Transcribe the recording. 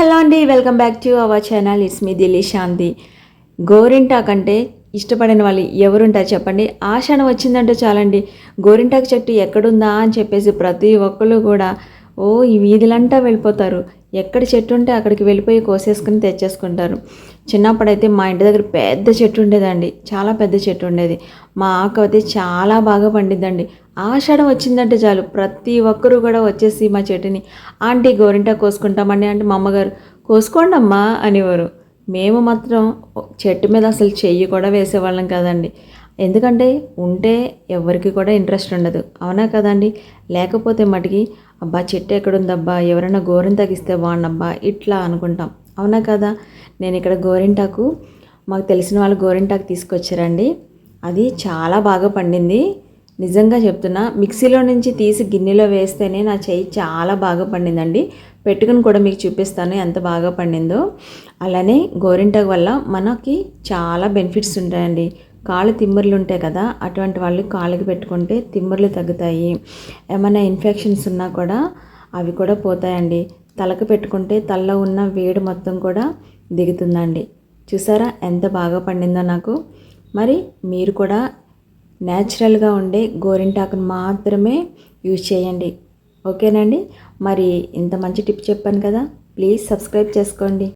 Hello అండి welcome back to our channel. Its మీ దిల్లీ శాంతి. గోరింటాక్ అంటే ఇష్టపడిన వాళ్ళు ఎవరుంటారు చెప్పండి. ఆషాఢం వచ్చిందంటే చాలండి. గోరింటాకు చెట్టు ఎక్కడుందా అని చెప్పేసి ప్రతి ఒక్కరు కూడా ఓ ఈ వీధులంటా వెళ్ళిపోతారు. ఎక్కడ చెట్టు ఉంటే అక్కడికి వెళ్ళిపోయి కోసేసుకుని తెచ్చేసుకుంటారు. చిన్నప్పుడైతే మా ఇంటి దగ్గర పెద్ద చెట్టు ఉండేదండి. చాలా పెద్ద చెట్టు ఉండేది. మా ఆకు అయితే చాలా బాగా పండిద్దండి. ఆషాఢం వచ్చిందంటే చాలు. ప్రతి ఒక్కరూ కూడా వచ్చేసి మా చెట్టుని ఆంటీ గోరింటా కోసుకుంటామండి అంటే మా అమ్మగారు కోసుకోండి అమ్మా అనేవారు. మేము మాత్రం చెట్టు మీద అసలు చెయ్యి కూడా వేసేవాళ్ళం కదండి. ఎందుకంటే ఉంటే ఎవరికి కూడా ఇంట్రెస్ట్ ఉండదు. అవునా కదండి? లేకపోతే మటుకి అబ్బా చెట్టు ఎక్కడుందబ్బా? ఎవరైనా గోరం ఇస్తే బాగుండబ్బా ఇట్లా అనుకుంటాం. అవునా కదా? నేను ఇక్కడ గోరింటాకు మాకు తెలిసిన వాళ్ళు గోరింటాకు తీసుకొచ్చారండి. అది చాలా బాగా పండింది. నిజంగా చెప్తున్నా మిక్సీలో నుంచి తీసి గిన్నెలో వేస్తేనే నా చెయ్యి చాలా బాగా పండిందండి. పెట్టుకుని కూడా మీకు చూపిస్తాను ఎంత బాగా పండిందో. అలానే గోరింటాకు వల్ల మనకి చాలా బెనిఫిట్స్ ఉంటాయండి. కాళ్ళు తిమ్మర్లు ఉంటాయి కదా అటువంటి వాళ్ళు కాళ్ళకి పెట్టుకుంటే తిమ్మర్లు తగ్గుతాయి. ఏమైనా ఇన్ఫెక్షన్స్ ఉన్నా కూడా అవి కూడా పోతాయండి. తలకు పెట్టుకుంటే తలలో ఉన్న వేడి మొత్తం కూడా దిగుతుందండి. చూసారా? ఎంత బాగా పండిందో నాకు. మరి మీరు కూడా న్యాచురల్గా ఉండే గోరింటాకును మాత్రమే యూజ్ చేయండి. ఓకేనండి? మరి ఇంత మంచి టిప్ చెప్పాను కదా. ప్లీజ్ సబ్స్క్రైబ్ చేసుకోండి.